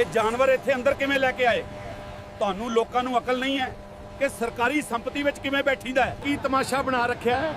ਇਹ ਜਾਨਵਰ ਇੱਥੇ ਅੰਦਰ ਕਿਵੇਂ ਲੈ ਕੇ ਆਏ? ਤੁਹਾਨੂੰ ਲੋਕਾਂ ਨੂੰ ਅਕਲ ਨਹੀਂ ਹੈ ਕਿ ਸਰਕਾਰੀ ਸੰਪਤੀ ਵਿੱਚ ਕਿਵੇਂ ਬੈਠੀਦਾ ਹੈ। ਕੀ ਤਮਾਸ਼ਾ ਬਣਾ ਰੱਖਿਆ ਹੈ?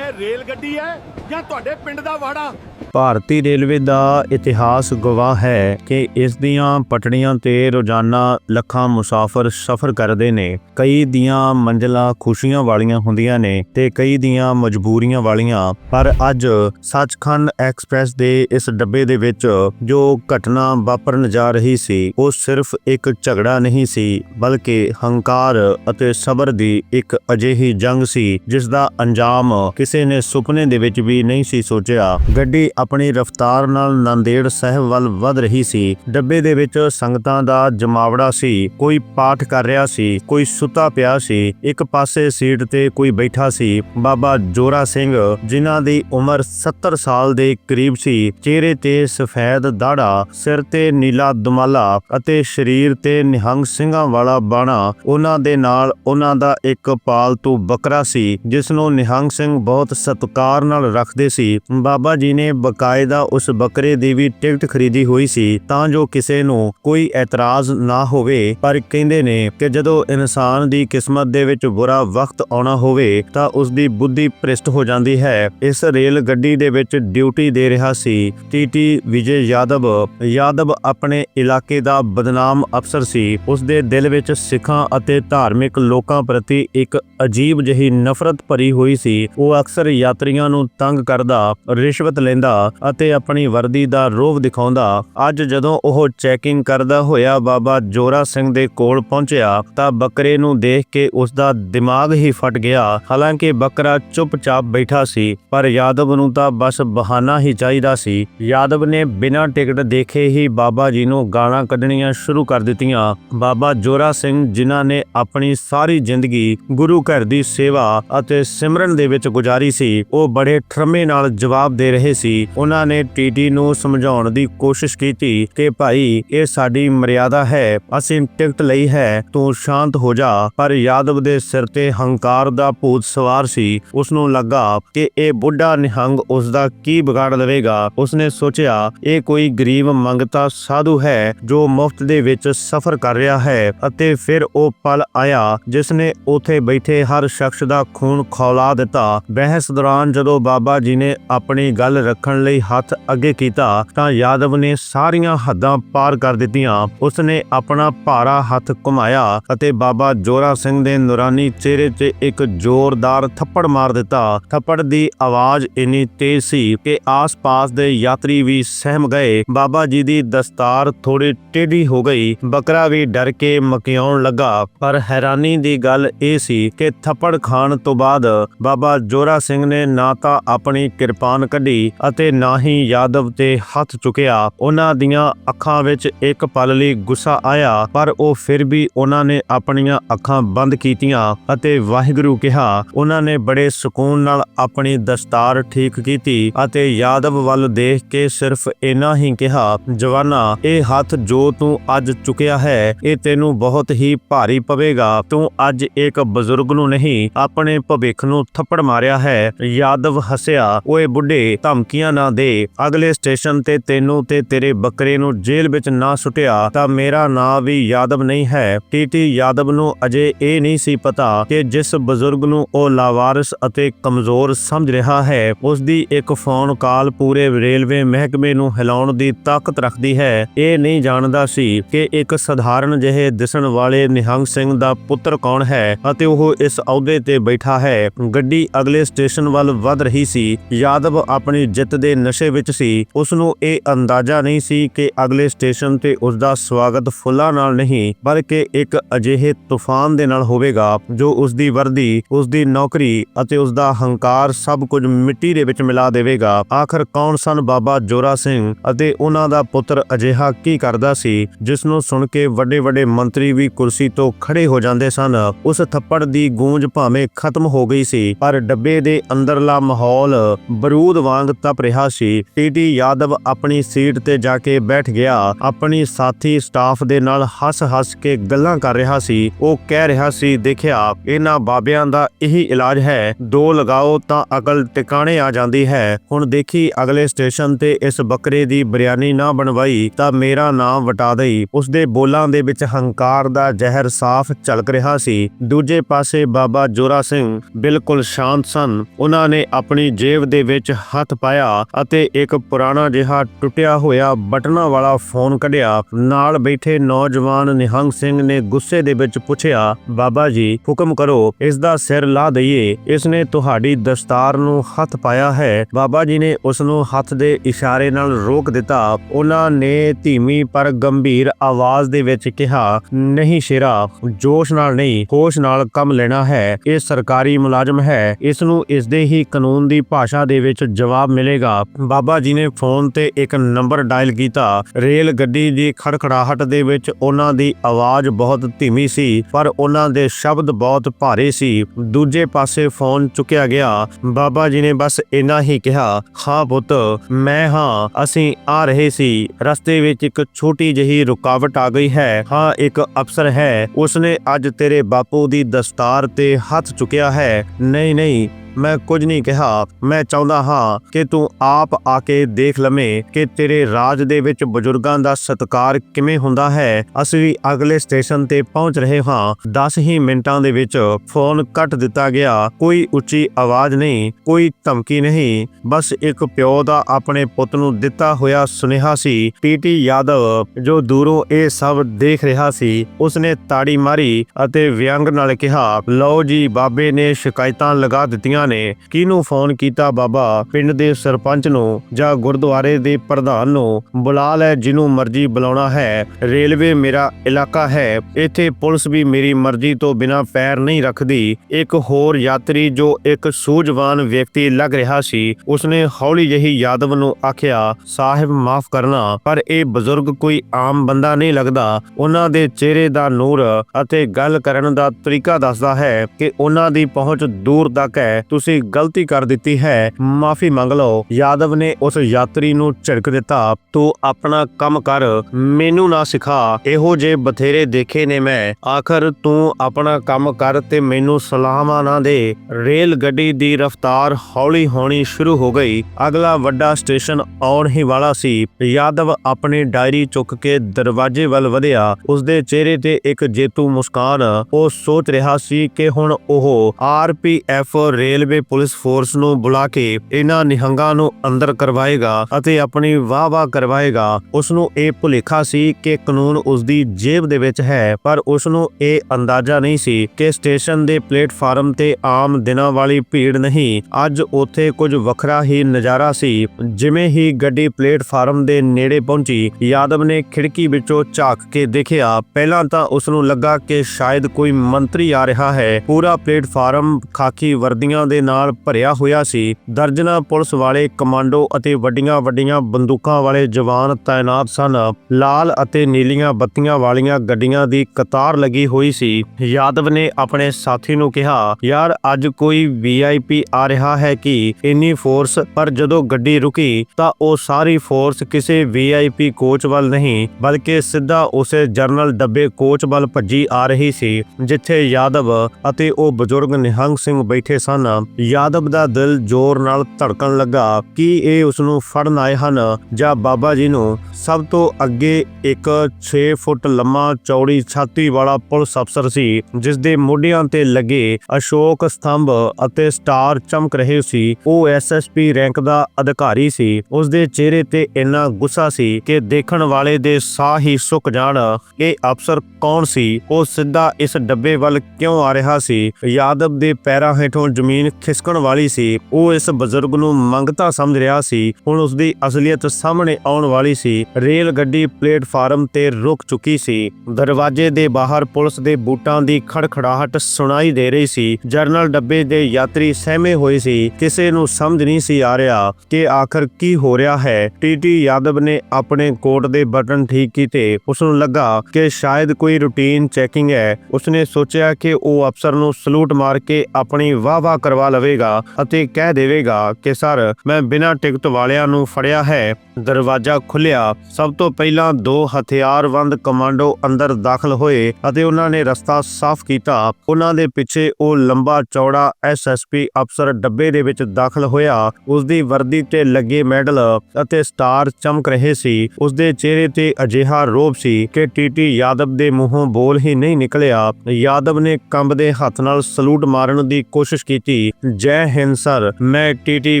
ਇਹ ਰੇਲ ਗੱਡੀ ਹੈ ਜਾਂ ਤੁਹਾਡੇ ਪਿੰਡ ਦਾ ਵਾੜਾ? ਭਾਰਤੀ ਰੇਲਵੇ ਦਾ ਇਤਿਹਾਸ ਗਵਾਹ ਹੈ ਕਿ ਇਸ ਦੀਆਂ ਪਟੜੀਆਂ ਤੇ ਰੋਜ਼ਾਨਾ ਲੱਖਾਂ ਮੁਸਾਫਰ ਸਫ਼ਰ ਕਰਦੇ ਨੇ। ਕਈ ਦੀਆਂ ਮੰਜ਼ਲਾਂ ਖੁਸ਼ੀਆਂ ਵਾਲੀਆਂ ਹੁੰਦੀਆਂ ਨੇ ਤੇ ਕਈ ਦੀਆਂ ਮਜਬੂਰੀਆਂ ਵਾਲੀਆਂ। ਪਰ ਅੱਜ ਸੱਚਖੰਡ ਐਕਸਪ੍ਰੈਸ ਦੇ ਇਸ ਡੱਬੇ ਦੇ ਵਿੱਚ ਜੋ ਘਟਨਾ ਵਾਪਰਨ ਜਾ ਰਹੀ ਸੀ, ਉਹ ਸਿਰਫ ਇੱਕ ਝਗੜਾ ਨਹੀਂ ਸੀ, ਬਲਕਿ ਹੰਕਾਰ ਅਤੇ ਸਬਰ ਦੀ ਇੱਕ ਅਜਿਹੀ ਜੰਗ ਸੀ ਜਿਸ ਦਾ ਅੰਜਾਮ ਕਿਸੇ ਨੇ ਸੁਪਨੇ ਦੇ ਵਿੱਚ ਵੀ ਨਹੀਂ ਸੀ ਸੋਚਿਆ। ਗੱਡੀ ਆਪਣੀ ਰਫ਼ਤਾਰ ਨਾਲ ਨੰਦੇੜ ਸਾਹਿਬ ਵੱਲ ਵਧ ਰਹੀ ਸੀ। ਡੱਬੇ ਦੇ ਵਿੱਚ ਸੰਗਤਾਂ ਦਾ ਜਮਾਵੜਾ ਸੀ, ਕੋਈ ਪਾਠ ਕਰ ਰਿਹਾ ਸੀ, ਕੋਈ ਸੁੱਤਾ ਪਿਆ ਸੀ, ਇੱਕ ਪਾਸੇ ਸੀਟ ਤੇ ਕੋਈ ਬੈਠਾ ਸੀ। ਬਾਬਾ ਜੋਰਾ ਸਿੰਘ, ਜਿਨ੍ਹਾਂ ਦੀ ਉਮਰ 70 ਸਾਲ ਦੇ ਕਰੀਬ ਸੀ, ਚਿਹਰੇ ਤੇ ਸਫੈਦ ਦਾੜਾ ਸਿਰ ਤੇ ਨੀਲਾ ਦਮਾਲਾ ਅਤੇ ਸਰੀਰ ਤੇ ਨਿਹੰਗ ਸਿੰਘਾਂ ਵਾਲਾ ਬਾਣਾ, ਉਹਨਾਂ ਦੇ ਨਾਲ ਉਹਨਾਂ ਦਾ ਇੱਕ ਪਾਲਤੂ ਬੱਕਰਾ ਸੀ, ਜਿਸ ਨੂੰ ਨਿਹੰਗ ਸਿੰਘ ਬਹੁਤ ਸਤਿਕਾਰ ਨਾਲ ਰੱਖਦੇ ਸੀ। ਬਾਬਾ ਜੀ ਨੇ ਬਕਾਇਦਾ ਉਸ ਬੱਕਰੇ ਦੀ ਵੀ ਟਿਕਟ ਖਰੀਦੀ ਹੋਈ ਸੀ, ਤਾਂ ਜੋ ਕਿਸੇ ਨੂੰ ਕੋਈ ਇਤਰਾਜ਼ ਨਾ ਹੋਵੇ। ਪਰ ਕਹਿੰਦੇ ਨੇ ਕਿ ਜਦੋਂ ਇਨਸਾਨ ਦੀ ਕਿਸਮਤ ਦੇ ਵਿੱਚ ਬੁਰਾ ਵਕਤ ਆਉਣਾ ਹੋਵੇ, ਤਾਂ ਉਸ ਦੀ ਬੁੱਧੀ ਭ੍ਰਿਸ਼ਟ ਹੋ ਜਾਂਦੀ ਹੈ। ਇਸ ਰੇਲ ਗੱਡੀ ਦੇ ਵਿੱਚ ਡਿਊਟੀ ਦੇ ਰਿਹਾ ਸੀ ਟੀਟੀ ਵਿਜੇ ਯਾਦਵ। ਯਾਦਵ ਆਪਣੇ ਇਲਾਕੇ ਦਾ ਬਦਨਾਮ ਅਫਸਰ ਸੀ। ਉਸ ਦੇ ਦਿਲ ਵਿੱਚ ਸਿੱਖਾਂ ਅਤੇ ਧਾਰਮਿਕ ਲੋਕਾਂ ਪ੍ਰਤੀ ਇੱਕ ਅਜੀਬ ਜਿਹੀ ਨਫ਼ਰਤ ਭਰੀ ਹੋਈ ਸੀ। ਉਹ ਅਕਸਰ ਯਾਤਰੀਆਂ ਨੂੰ ਤੰਗ ਕਰਦਾ, ਰਿਸ਼ਵਤ ਲੈਂਦਾ ਅਤੇ ਆਪਣੀ ਵਰਦੀ ਦਾ ਰੋਵ ਦਿਖਾਉਂਦਾ। ਅੱਜ ਜਦੋਂ ਉਹ ਚੈਕਿੰਗ ਕਰਦਾ ਹੋਇਆ ਬਾਬਾ ਜੋਰਾ ਸਿੰਘ ਦੇ ਕੋਲ ਪਹੁੰਚਿਆ ਤਾਂ ਬੱਕਰੇ ਨੂੰ ਦੇਖ ਕੇ ਉਸ ਦਾ ਦਿਮਾਗ ਹੀ ਫਟ ਗਿਆ। ਹਾਲਾਂਕਿ ਬੱਕਰਾ ਚੁੱਪਚਾਪ ਬੈਠਾ ਸੀ, ਪਰ ਯਾਦਵ ਨੂੰ ਤਾਂ ਬਸ ਬਹਾਨਾ ਹੀ ਚਾਹੀਦਾ ਸੀ। ਯਾਦਵ ਨੇ ਬਿਨਾਂ ਟਿਕਟ ਦੇਖੇ ਹੀ ਬਾਬਾ ਜੀ ਨੂੰ ਗਾਲਾਂ ਕੱਢਣੀਆਂ ਸ਼ੁਰੂ ਕਰ ਦਿੱਤੀਆਂ। ਬਾਬਾ ਜੋਰਾ ਸਿੰਘ, ਜਿਨ੍ਹਾਂ ਨੇ ਆਪਣੀ ਸਾਰੀ ਜ਼ਿੰਦਗੀ ਗੁਰੂ ਘਰ ਦੀ ਸੇਵਾ ਅਤੇ ਸਿਮਰਨ ਦੇ ਵਿੱਚ ਗੁਜ਼ਾਰੀ ਸੀ, ਉਹ ਬੜੇ ਠਰਮੇ ਨਾਲ ਜਵਾਬ ਦੇ ਰਹੇ ਸੀ। ਉਹਨਾਂ ਨੇ ਟੀਟੀ ਨੂੰ ਸਮਝਾਉਣ ਦੀ ਕੋਸ਼ਿਸ਼ ਕੀਤੀ ਕਿ ਭਾਈ, ਇਹ ਸਾਡੀ ਮਰਿਆਦਾ ਹੈ, ਅਸੀਂ ਟਿਕਟ ਲਈ ਹੈ, ਤੂੰ ਸ਼ਾਂਤ ਹੋ ਜਾ। ਪਰ ਯਾਦਵ ਦੇ ਸਿਰ ਤੇ ਹੰਕਾਰ ਦਾ ਭੂਤ ਸਵਾਰ ਸੀ। ਉਸ ਨੂੰ ਲੱਗਾ ਕਿ ਇਹ ਬੁੱਢਾ ਨਿਹੰਗ ਉਸ ਦਾ ਕੀ ਵਿਗਾੜ ਲਵੇਗਾ ਉਸਨੇ ਸੋਚਿਆ, ਇਹ ਕੋਈ ਗਰੀਬ ਮੰਗਤਾ ਸਾਧੂ ਹੈ ਜੋ ਮੁਫਤ ਦੇ ਵਿੱਚ ਸਫ਼ਰ ਕਰ ਰਿਹਾ ਹੈ ਅਤੇ ਫਿਰ ਉਹ ਪਲ ਆਇਆ ਜਿਸ ਨੇ ਉਥੇ ਬੈਠੇ ਹਰ ਸ਼ਖਸ ਦਾ ਖੂਨ ਖੌਲਾ ਦਿੱਤਾ। ਬਹਿਸ ਦੌਰਾਨ ਜਦੋਂ ਬਾਬਾ ਜੀ ਨੇ ਆਪਣੀ ਗੱਲ ਰੱਖਣ ਲਈ ਹੱਥ ਅੱਗੇ ਕੀਤਾ ਤਾਂ ਯਾਦਵ ਨੇ ਸਾਰੀਆਂ ਹੱਦਾਂ ਪਾਰ ਕਰ ਦਿੱਤੀਆਂ। ਉਸਨੇ ਆਪਣਾ ਭਾਰਾ ਹੱਥ ਘੁਮਾਇਆ ਅਤੇ ਬਾਬਾ ਜੋਰਾ ਸਿੰਘ ਦੇ ਨੂਰਾਨੀ ਚਿਹਰੇ ਤੇ ਇੱਕ ਜ਼ੋਰਦਾਰ ਥੱਪੜ ਮਾਰ ਦਿੱਤਾ। ਥੱਪੜ ਦੀ ਆਵਾਜ਼ ਇੰਨੀ ਤੇਜ਼ ਸੀ ਕਿ ਆਸ-ਪਾਸ ਦੇ ਯਾਤਰੀ ਵੀ ਸਹਿਮ ਗਏ। ਬਾਬਾ ਜੀ ਦੀ ਦਸਤਾਰ ਥੋੜੀ ਟੇਢੀ ਹੋ ਗਈ। ਬੱਕਰਾ ਵੀ ਡਰ ਕੇ ਮਕਿਆਉਣ ਲੱਗਾ। ਪਰ ਹੈਰਾਨੀ ਦੀ ਗੱਲ ਇਹ ਸੀ ਕਿ ਥੱਪੜ ਖਾਣ ਤੋਂ ਬਾਅਦ ਬਾਬਾ ਜੋਰਾ ਸਿੰਘ ਨੇ ਨਾ ਤਾਂ ਆਪਣੀ ਕਿਰਪਾਨ ਕੱਢੀ ਅਤੇ ਨਾ ਹੀ ਯਾਦਵ ਤੇ ਹੱਥ ਚੁੱਕਿਆ। ਉਹਨਾਂ ਦੀਆਂ ਅੱਖਾਂ ਵਿੱਚ ਇੱਕ ਪਲ ਲਈ ਗੁੱਸਾ ਆਇਆ, ਪਰ ਉਹ ਫਿਰ ਵੀ ਉਹਨਾਂ ਨੇ ਆਪਣੀਆਂ ਅੱਖਾਂ ਬੰਦ ਕੀਤੀਆਂ ਅਤੇ ਵਾਹਿਗੁਰੂ ਕਿਹਾ, ਉਹਨਾਂ ਨੇ ਬੜੇ ਸਕੂਨ ਨਾਲ ਆਪਣੀ ਦਸਤਾਰ ਠੀਕ ਕੀਤੀ ਅਤੇ ਯਾਦਵ ਵੱਲ ਦੇਖ ਕੇ ਸਿਰਫ ਇੰਨਾ ਹੀ ਕਿਹਾ, ਜਵਾਨਾ, ਇਹ ਹੱਥ ਜੋ ਤੂੰ ਅੱਜ ਚੁੱਕਿਆ ਹੈ, ਇਹ ਤੈਨੂੰ ਬਹੁਤ ਹੀ ਭਾਰੀ ਪਵੇਗਾ। ਤੂੰ ਅੱਜ ਇੱਕ ਬਜ਼ੁਰਗ ਨੂੰ ਨਹੀਂ, ਆਪਣੇ ਭਵਿੱਖ ਨੂੰ ਥੱਪੜ ਮਾਰਿਆ ਹੈ। ਯਾਦਵ ਹੱਸਿਆ, ਓਏ ਬੁੱਢੇ ਧਮਕੀ ਧਮਕੀਆਂ ਨਾ ਦੇ, ਅਗਲੇ ਸਟੇਸ਼ਨ ਤੇ ਤੈਨੂੰ ਤੇ ਤੇਰੇ ਬੱਕਰੇ ਨੂੰ ਜੇਲ੍ਹ ਵਿੱਚ ਨਾ ਸੁੱਟਿਆ ਤਾਂ ਮੇਰਾ ਨਾਂ ਵੀ ਯਾਦਵ ਨਹੀਂ ਹੈ। ਟੀਟੀ ਯਾਦਵ ਨੂੰ ਅਜੇ ਇਹ ਨਹੀਂ ਸੀ ਪਤਾ ਕਿ ਜਿਸ ਬਜ਼ੁਰਗ ਨੂੰ ਉਹ ਲਾਵਾਰਿਸ ਅਤੇ ਕਮਜ਼ੋਰ ਸਮਝ ਰਿਹਾ ਹੈ ਉਸ ਦੀ ਇੱਕ ਫੋਨ ਕਾਲ ਪੂਰੇ ਰੇਲਵੇ ਮਹਿਕਮੇ ਨੂੰ ਹਿਲਾਉਣ ਦੀ ਤਾਕਤ ਰੱਖਦੀ ਹੈ। ਇਹ ਨਹੀਂ ਜਾਣਦਾ ਸੀ ਕਿ ਇੱਕ ਸਧਾਰਨ ਜਿਹੇ ਦਿਸਣ ਵਾਲੇ ਨਿਹੰਗ ਸਿੰਘ ਦਾ ਪੁੱਤਰ ਕੌਣ ਹੈ ਅਤੇ ਉਹ ਇਸ ਅਹੁਦੇ ਤੇ ਬੈਠਾ ਹੈ। ਗੱਡੀ ਅਗਲੇ ਸਟੇਸ਼ਨ ਵੱਲ ਵੱਧ ਰਹੀ ਸੀ। ਯਾਦਵ ਆਪਣੀ ਜਿੱਤ ਦੇ ਨਸ਼ੇ ਵਿੱਚ ਸੀ। ਉਸ ਨੂੰ ਇਹ ਅੰਦਾਜ਼ਾ ਨਹੀਂ ਸੀ ਕਿ ਅਗਲੇ ਸਟੇਸ਼ਨ ਤੇ ਉਸ ਦਾ ਸਵਾਗਤ ਫੁੱਲਾਂ ਨਾਲ ਨਹੀਂ, ਬਲਕਿ ਇੱਕ ਅਜਿਹੇ ਤੂਫਾਨ ਦੇ ਨਾਲ ਹੋਵੇਗਾ, ਜੋ ਉਸ ਦੀ ਵਰਦੀ ਉਸ ਦੀ ਨੌਕਰੀ ਅਤੇ ਉਸ ਦਾ ਹੰਕਾਰ ਸਭ ਕੁਝ ਮਿੱਟੀ ਦੇ ਵਿੱਚ ਮਿਲਾ ਦੇਵੇਗਾ। ਆਖਰ ਕੌਣ ਸਨ ਬਾਬਾ ਜੋਰਾ ਸਿੰਘ ਅਤੇ ਉਹਨਾਂ ਦਾ ਪੁੱਤਰ ਅਜਿਹਾ ਕੀ ਕਰਦਾ ਸੀ ਜਿਸ ਨੂੰ ਸੁਣ ਕੇ ਵੱਡੇ ਵੱਡੇ ਮੰਤਰੀ ਵੀ ਕੁਰਸੀ ਤੋਂ ਖੜੇ ਹੋ ਜਾਂਦੇ ਸਨ। ਉਸ ਥੱਪੜ ਦੀ ਗੂੰਜ ਭਾਵੇਂ ਖਤਮ ਹੋ ਗਈ ਸੀ, ਪਰ ਡੱਬੇ ਦੇ ਅੰਦਰਲਾ ਮਾਹੌਲ ਬਰੂਦ ਵਾਂਗ ਤਪ ਰਿਹਾ ਸੀ। ਟੀਟੀ ਯਾਦਵ ਆਪਣੀ ਸੀਟ ਤੇ ਜਾ ਕੇ ਬੈਠ ਗਿਆ। ਆਪਣੀ ਸਾਥੀ ਸਟਾਫ ਦੇ ਨਾਲ ਹੱਸ-ਹੱਸ ਕੇ ਗੱਲਾਂ ਕਰ ਰਿਹਾ ਸੀ। ਉਹ ਕਹਿ ਰਿਹਾ ਸੀ, ਦੇਖਿਆ, ਇਹਨਾਂ ਬਾਬਿਆਂ ਦਾ ਇਹੀ ਇਲਾਜ ਹੈ। ਦੋ ਲਗਾਓ ਤਾਂ ਅਕਲ ਟਿਕਾਣੇ ਆ ਜਾਂਦੀ ਹੈ। ਹੁਣ ਦੇਖੀ ਅਗਲੇ ਸਟੇਸ਼ਨ ਤੇ ਇਸ ਬੱਕਰੇ ਦੀ ਬਿਰਿਆਨੀ ਨਾ ਬਣਵਾਈ ਤਾਂ ਮੇਰਾ ਨਾਮ ਵਟਾ ਦੇਈ। ਉਸਦੇ ਬੋਲਾਂ ਦੇ ਵਿੱਚ ਹੰਕਾਰ ਦਾ ਜ਼ਹਿਰ ਸਾਫ਼ ਝਲਕ ਰਿਹਾ ਸੀ। ਦੂਜੇ ਪਾਸੇ ਬਾਬਾ ਜੋਰਾ ਸਿੰਘ ਬਿਲਕੁਲ ਸ਼ਾਂਤ ਸਨ। ਉਹਨਾਂ ਨੇ ਆਪਣੀ ਜੇਬ ਦੇ ਵਿੱਚ ਹੱਥ ਪਾਇਆ। ਅਤੇ ਇੱਕ ਪੁਰਾਣਾ ਜਿਹਾ ਟੁੱਟਿਆ ਹੋਇਆ ਬਟਨਾਂ ਵਾਲਾ ਫੋਨ ਕੱਢਿਆ। ਨਾਲ ਬੈਠੇ ਨੌਜਵਾਨ ਨਿਹੰਗ ਸਿੰਘ ਨੇ ਗੁੱਸੇ ਦੇ ਵਿੱਚ ਪੁੱਛਿਆ, ਬਾਬਾ ਜੀ, ਹੁਕਮ ਕਰੋ, ਇਸ ਦਾ ਸਿਰ ਲਾ ਦਈਏ। ਇਸ ਨੇ ਤੁਹਾਡੀ ਦਸਤਾਰ ਨੂੰ ਹੱਥ ਪਾਇਆ ਹੈ। ਬਾਬਾ ਜੀ ਨੇ ਉਸ ਨੂੰ ਹੱਥ ਦੇ ਇਸ਼ਾਰੇ ਨਾਲ ਰੋਕ ਦਿੱਤਾ। ਉਹਨਾਂ ਨੇ ਧੀਮੀ ਪਰ ਗੰਭੀਰ ਆਵਾਜ਼ ਦੇ ਵਿੱਚ ਕਿਹਾ, ਨਹੀਂ ਸ਼ੇਰਾ, ਜੋਸ਼ ਨਾਲ ਨਹੀਂ, ਹੋਸ਼ ਨਾਲ ਕੰਮ ਲੈਣਾ ਹੈ। ਇਹ ਸਰਕਾਰੀ ਮੁਲਾਜ਼ਮ ਹੈ। ਇਸ ਨੂੰ ਇਸ ਦੇ ਹੀ ਕਾਨੂੰਨ ਦੀ ਭਾਸ਼ਾ ਦੇ ਵਿੱਚ ਜਵਾਬ ਮਿਲੇਗਾ। ਬਾਬਾ ਜੀ ਨੇ ਫੋਨ ਤੇ ਇੱਕ ਨੰਬਰ ਡਾਇਲ ਕੀਤਾ। ਰੇਲ ਗੱਡੀ ਦੀ ਖੜਖੜਾਹਟ ਦੇ ਵਿੱਚ ਉਹਨਾਂ ਦੀ ਆਵਾਜ਼ ਬਹੁਤ ਧੀਮੀ ਸੀ, ਪਰ ਉਹਨਾਂ ਦੇ ਸ਼ਬਦ ਬਹੁਤ ਭਾਰੇ ਸੀ। ਦੂਜੇ ਪਾਸੇ ਫੋਨ ਚੁੱਕਿਆ ਗਿਆ। ਬਾਬਾ ਜੀ ਨੇ ਬਸ ਇੰਨਾ ਹੀ ਕਿਹਾ, ਹਾਂ ਪੁੱਤ, ਮੈਂ ਹਾਂ, ਅਸੀਂ ਆ ਰਹੇ ਸੀ। ਰਸਤੇ ਵਿੱਚ ਇੱਕ ਛੋਟੀ ਜਿਹੀ ਰੁਕਾਵਟ ਆ ਗਈ ਹੈ। ਹਾਂ, ਇੱਕ ਅਫਸਰ ਹੈ। ਉਸਨੇ ਅੱਜ ਤੇਰੇ ਬਾਪੂ ਦੀ ਦਸਤਾਰ ਤੇ ਹੱਥ ਚੁੱਕਿਆ ਹੈ। ਨਹੀਂ ਨਹੀਂ ਮੈਂ ਕੁਝ ਨਹੀਂ ਕਿਹਾ। ਮੈਂ ਚਾਹੁੰਦਾ ਹਾਂ ਕਿ ਤੂੰ ਆਪ ਆ ਕੇ ਦੇਖ ਲਵੇਂ ਕਿ ਤੇਰੇ ਰਾਜ ਦੇ ਵਿੱਚ ਬਜ਼ੁਰਗਾਂ ਦਾ ਸਤਿਕਾਰ ਕਿਵੇਂ ਹੁੰਦਾ ਹੈ। ਅਸੀਂ ਵੀ ਅਗਲੇ ਸਟੇਸ਼ਨ ਤੇ ਪਹੁੰਚ ਰਹੇ ਹਾਂ। 10 ਹੀ ਮਿੰਟਾਂ ਦੇ ਵਿੱਚ ਫੋਨ ਕੱਟ ਦਿੱਤਾ ਗਿਆ। ਕੋਈ ਉੱਚੀ ਆਵਾਜ਼ ਨਹੀਂ, ਕੋਈ ਧਮਕੀ ਨਹੀਂ। ਬਸ ਇੱਕ ਪਿਓ ਦਾ ਆਪਣੇ ਪੁੱਤ ਨੂੰ ਦਿੱਤਾ ਹੋਇਆ ਸੁਨੇਹਾ ਸੀ। ਟੀਟੀ ਯਾਦਵ, ਜੋ ਦੂਰੋਂ ਇਹ ਸਭ ਦੇਖ ਰਿਹਾ ਸੀ, ਉਸਨੇ ਤਾੜੀ ਮਾਰੀ ਅਤੇ ਵਿਅੰਗ ਨਾਲ ਕਿਹਾ, ਲਓ ਜੀ, ਬਾਬੇ ਨੇ ਸ਼ਿਕਾਇਤਾਂ ਲਗਾ ਦਿੱਤੀਆਂ ਨੇ ਕਿਹਨੂੰ ਫੋਨ ਕੀਤਾ ਬਾਬਾ ਪਿੰਡ ਦੇ ਸਰਪੰਚ ਨੂੰ ਜਾਂ ਗੁਰਦੁਆਰੇ ਦੇ ਪ੍ਰਧਾਨ ਨੂੰ, ਬੁਲਾ ਲੈ ਜਿਹਨੂੰ ਮਰਜ਼ੀ ਬੁਲਾਉਣਾ ਹੈ, ਰੇਲਵੇ ਮੇਰਾ ਇਲਾਕਾ ਹੈ, ਇੱਥੇ ਪੁਲਿਸ ਵੀ ਮੇਰੀ ਮਰਜ਼ੀ ਤੋਂ ਬਿਨਾਂ ਪੈਰ ਨਹੀਂ ਰੱਖਦੀ। ਇੱਕ ਹੋਰ ਯਾਤਰੀ ਜੋ ਇੱਕ ਸੂਝਵਾਨ ਵਿਅਕਤੀ ਲੱਗ ਰਿਹਾ ਸੀ, ਉਸਨੇ ਹੌਲੀ ਜਿਹੀ ਯਾਦਵ ਨੂੰ ਆਖਿਆ, ਸਾਹਿਬ, ਮਾਫ ਕਰਨਾ, ਪਰ ਇਹ ਬਜ਼ੁਰਗ ਕੋਈ ਆਮ ਬੰਦਾ ਨਹੀਂ ਲੱਗਦਾ। ਉਹਨਾਂ ਦੇ ਚਿਹਰੇ ਦਾ ਨੂਰ ਅਤੇ ਗੱਲ ਕਰਨ ਦਾ ਤਰੀਕਾ ਦੱਸਦਾ ਹੈ ਕਿ ਉਹਨਾਂ ਦੀ ਪਹੁੰਚ ਦੂਰ ਤੱਕ ਹੈ। ਤੁਸੀਂ ਗਲਤੀ ਕਰ ਦਿੱਤੀ ਹੈ, ਮਾਫੀ ਮੰਗ ਲਓ। ਯਾਦਵ ਨੇ ਉਸ ਯਾਤਰੀ ਨੂੰ ਝਿੜਕ ਦਿੱਤਾ। ਤੂੰ ਆਪਣਾ ਕੰਮ ਕਰ, ਮੈਨੂੰ ਨਾ ਸਿਖਾ। ਇਹੋ ਜੇ ਬਥੇਰੇ ਦੇਖੇ ਨੇ ਮੈਂ। ਆਖਰ ਤੂੰ ਆਪਣਾ ਕੰਮ ਕਰ ਤੇ ਮੈਨੂੰ ਸਲਾਮਾਂ ਨਾ ਦੇ। ਰੇਲ ਗੱਡੀ ਦੀ ਰਫ਼ਤਾਰ ਹੌਲੀ ਹੋਣੀ ਸ਼ੁਰੂ ਹੋ ਗਈ। ਅਗਲਾ ਵੱਡਾ ਸਟੇਸ਼ਨ ਆਉਣ ਹੀ ਵਾਲਾ ਸੀ। ਯਾਦਵ ਆਪਣੀ ਡਾਇਰੀ ਚੁੱਕ ਕੇ ਦਰਵਾਜ਼ੇ ਵੱਲ ਵਧਿਆ। ਉਸਦੇ ਚਿਹਰੇ ਤੇ ਇੱਕ ਜੇਤੂ ਮੁਸਕਾਨ। ਉਹ ਸੋਚ ਰਿਹਾ ਸੀ ਕਿ ਹੁਣ ਉਹ ਆਰਪੀਐਫ ਰੇਲਵੇ ਪੁਲਿਸ ਫੋਰਸ ਨੂੰ ਬੁਲਾ ਕੇ ਇਹਨਾਂ ਨਿਹੰਗਾਂ ਨੂੰ ਅੰਦਰ ਕਰਵਾਏਗਾ ਅਤੇ ਆਪਣੀ ਵਾਹ-ਵਾਹ ਕਰਵਾਏਗਾ। ਉਸ ਨੂੰ ਇਹ ਭੁਲੇਖਾ ਸੀ ਕਿ ਕਾਨੂੰਨ ਉਸ ਦੀ ਜੇਬ ਦੇ ਵਿੱਚ ਹੈ, ਪਰ ਉਸ ਨੂੰ ਇਹ ਅੰਦਾਜ਼ਾ ਨਹੀਂ ਸੀ ਕਿ ਸਟੇਸ਼ਨ ਦੇ ਪਲੇਟਫਾਰਮ ਤੇ ਆਮ ਦਿਨਾਂ ਵਾਲੀ ਭੀੜ ਨਹੀਂ। ਅੱਜ ਉੱਥੇ ਕੁਝ ਵੱਖਰਾ ਹੀ ਨਜ਼ਾਰਾ ਸੀ, ਜਿਵੇਂ ਹੀ ਗੱਡੀ ਪਲੇਟਫਾਰਮ ਦੇ ਨੇੜੇ ਪਹੁੰਚੀ। ਯਾਦਵ ਨੇ ਖਿੜਕੀ ਵਿੱਚੋਂ ਝਾਕ ਕੇ ਦੇਖਿਆ, ਪਹਿਲਾਂ ਤਾਂ ਉਸ ਨੂੰ ਲੱਗਾ ਕਿ ਸ਼ਾਇਦ ਕੋਈ ਮੰਤਰੀ ਆ ਰਿਹਾ ਹੈ। ਪੂਰਾ ਪਲੇਟਫਾਰਮ ਖਾਕੀ ਵਰਦੀਆਂ ਦੇ ਨਾਲ ਭਰਿਆ ਹੋਇਆ ਸੀ। ਦਰਜਨਾ ਪੁਲਿਸ ਵਾਲੇ, ਕਮਾਂਡੋ ਅਤੇ ਵੱਡੀਆਂ ਵੱਡੀਆਂ ਬੰਦੂਕਾਂ ਵਾਲੇ ਜਵਾਨ ਤਾਇਨਾਤ ਸਨ। ਲਾਲ ਅਤੇ ਨੀਲੀਆਂ ਬੱਤੀਆਂ ਵਾਲੀਆਂ ਗੱਡੀਆਂ ਦੀ ਕਤਾਰ ਲੱਗੀ ਹੋਈ ਸੀ। ਯਾਦਵ ਨੇ ਆਪਣੇ ਸਾਥੀ ਨੂੰ ਕਿਹਾ, ਯਾਰ, ਅੱਜ ਕੋਈ ਵੀਆਈਪੀ ਆ ਰਿਹਾ ਹੈ ਕਿ ਇੰਨੀ ਫੋਰਸ ਪਰ ਜਦੋਂ ਗੱਡੀ ਰੁਕੀ, ਤਾਂ ਉਹ ਸਾਰੀ ਫੋਰਸ ਕਿਸੇ ਵੀਆਈਪੀ ਕੋਚ ਵੱਲ ਨਹੀਂ, ਬਲਕਿ ਸਿੱਧਾ ਉਸੇ ਜਰਨਲ ਡੱਬੇ ਕੋਚ ਵੱਲ ਭੱਜੀ ਆ ਰਹੀ ਸੀ, ਜਿੱਥੇ ਯਾਦਵ ਅਤੇ ਉਹ ਬਜ਼ੁਰਗ ਨਿਹੰਗ ਸਿੰਘ ਬੈਠੇ ਸਨ। ਯਾਦਵ ਦਾ ਦਿਲ ਜ਼ੋਰ ਨਾਲ ਧੜਕਣ ਲੱਗਾ ਕਿ ਇਹ ਉਸ ਨੂੰ ਫੜਨ ਆਏ ਹਨ। ਜਾਂ ਬਾਬਾ ਜੀ ਨੂੰ ਸਭ ਤੋਂ ਅੱਗੇ ਇੱਕ 6 ਫੁੱਟ ਲੰਮਾ ਚੌੜੀ ਛਾਤੀ ਵਾਲਾ ਪੁਲਿਸ ਅਫਸਰ ਸੀ ਜਿਸ ਦੇ ਮੋਢਿਆਂ ਤੇ ਲੱਗੇ ਅਸ਼ੋਕ ਸਤੰਭ ਅਤੇ ਸਟਾਰ ਚਮਕ ਰਹੇ ਸੀ। ਉਹ ਐਸਐਸਪੀ ਰੈਂਕ ਦਾ ਅਧਿਕਾਰੀ ਸੀ। ਉਸ ਦੇ ਚਿਹਰੇ ਤੇ ਇੰਨਾ ਗੁੱਸਾ ਸੀ ਕਿ ਦੇਖਣ ਵਾਲੇ ਦੇ ਸਾਹ ਹੀ ਸੁੱਕ ਜਾਣ ਇਹ ਅਫਸਰ ਕੌਣ ਸੀ। ਉਹ ਸਿੱਧਾ ਇਸ ਡੱਬੇ ਵੱਲ ਕਿਉਂ ਆ ਰਿਹਾ ਸੀ? ਯਾਦਵ ਦੇ ਪੈਰਾਂ ਹੇਠੋਂ ਜ਼ਮੀਨ ਖਿਸਕਣ ਵਾਲੀ ਸੀ, ਉਹ ਇਸ ਬਜ਼ੁਰਗ ਨੂੰ ਮੰਗਤਾ ਸਮਝ ਰਿਹਾ ਸੀ, ਹੁਣ ਉਸ ਦੀ ਅਸਲੀਅਤ ਸਾਹਮਣੇ ਆਉਣ ਵਾਲੀ ਸੀ, ਰੇਲ ਗੱਡੀ ਪਲੇਟਫਾਰਮ ਤੇ ਰੁਕ ਚੁੱਕੀ ਸੀ, ਦਰਵਾਜ਼ੇ ਦੇ ਬਾਹਰ ਪੁਲਿਸ ਦੇ ਬੂਟਾਂ ਦੀ ਖੜਖੜਾਹਟ ਸੁਣਾਈ ਦੇ ਰਹੀ ਸੀ, ਜਰਨਲ ਡੱਬੇ ਦੇ ਯਾਤਰੀ ਸਹਿਮੇ ਹੋਏ ਸੀ, ਕਿਸੇ ਨੂੰ ਸਮਝ ਨਹੀਂ ਸੀ ਆ ਰਿਹਾ ਕਿ ਆਖਰ ਕੀ ਹੋ ਰਿਹਾ ਹੈ ਟੀਟੀ ਯਾਦਵ ਨੇ ਆਪਣੇ ਕੋਟ ਦੇ ਬਟਨ ਠੀਕ ਕੀਤੇ ਉਸ ਨੂੰ ਲੱਗਾ ਕਿ ਸ਼ਾਇਦ ਕੋਈ ਰੂਟੀਨ ਚੈਕਿੰਗ ਹੈ, ਉਸਨੇ ਸੋਚਿਆ ਕਿ ਉਹ ਅਫਸਰ ਨੂੰ ਸਲੂਟ ਮਾਰ ਕੇ ਆਪਣੀ ਵਾਹ-ਵਾਹ ਕਰਵਾ ਲਵੇਗਾ ਅਤੇ ਕਹਿ ਦੇਵੇਗਾ ਕਿ, ਸਰ, ਮੈਂ ਬਿਨਾਂ ਟਿਕਟ ਵਾਲਿਆਂ ਨੂੰ ਫੜਿਆ ਹੈ। ਦਰਵਾਜ਼ਾ ਖੁੱਲਿਆ ਸਭ ਤੋਂ ਪਹਿਲਾਂ ਦੋ ਹਥਿਆਰਬੰਦ ਕਮਾਂਡੋ ਅੰਦਰ ਦਾਖਲ ਹੋਏ ਅਤੇ ਉਹਨਾਂ ਨੇ ਰਸਤਾ ਸਾਫ਼ ਕੀਤਾ। ਉਹਨਾਂ ਦੇ ਪਿੱਛੇ ਉਹ ਲੰਬਾ ਚੌੜਾ ਐਸਐਸਪੀ ਅਫਸਰ ਡੱਬੇ ਦੇ ਵਿੱਚ ਦਾਖਲ ਹੋਇਆ। ਉਸ ਦੀ ਵਰਦੀ ਤੇ ਲੱਗੇ ਮੈਡਲ ਅਤੇ ਸਟਾਰ ਚਮਕ ਰਹੇ ਸੀ। ਉਸ ਦੇ ਚਿਹਰੇ ਤੇ ਅਜਿਹਾ ਰੋਬ ਸੀ ਕਿ ਟੀਟੀ ਯਾਦਵ ਦੇ ਮੂੰਹੋਂ ਬੋਲ ਹੀ ਨਹੀਂ ਨਿਕਲਿਆ। ਯਾਦਵ ਨੇ ਕੰਬਦੇ ਹੱਥ ਨਾਲ ਸਲੂਟ ਮਾਰਨ ਦੀ ਕੋਸ਼ਿਸ਼ ਕੀਤੀ। ਜੈ ਹਿੰਦ ਸਰ। ਮੈਂ ਟੀਟੀ